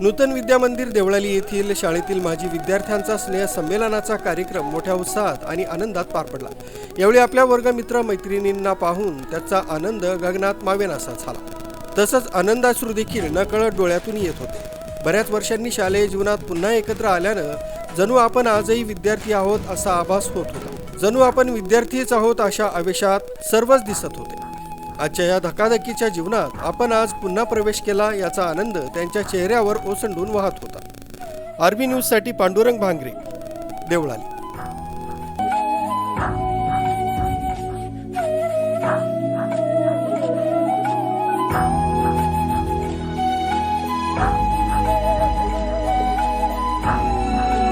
नूतन विद्या मंदिर देवळाली येथील शाळेतील माजी विद्यार्थ्यांचा स्नेह संमेलनाचा कार्यक्रम मोठ्या उत्साहात आणि आनंदात पार पडला. यावेळी आपल्या वर्गमित्र मैत्रिणींना पाहून त्याचा आनंद गगनात मावेनासा झाला. तसंच आनंदाश्रू देखील नकळत डोळ्यातून येत होते. बऱ्याच वर्षांनी शालेय जीवनात पुन्हा एकत्र आल्यानं जणू आपण आजही विद्यार्थी आहोत असा आभास होत होता. जणू आपण विद्यार्थीच आहोत अशा आवेशात सर्वच दिसत होते. आजच्या या धकाधकीच्या जीवनात आपण आज पुन्हा प्रवेश केला याचा आनंद त्यांच्या चेहऱ्यावर ओसंडून वाहत होता. आरबी न्यूजसाठी पांडुरंग भांगरे देवळाली.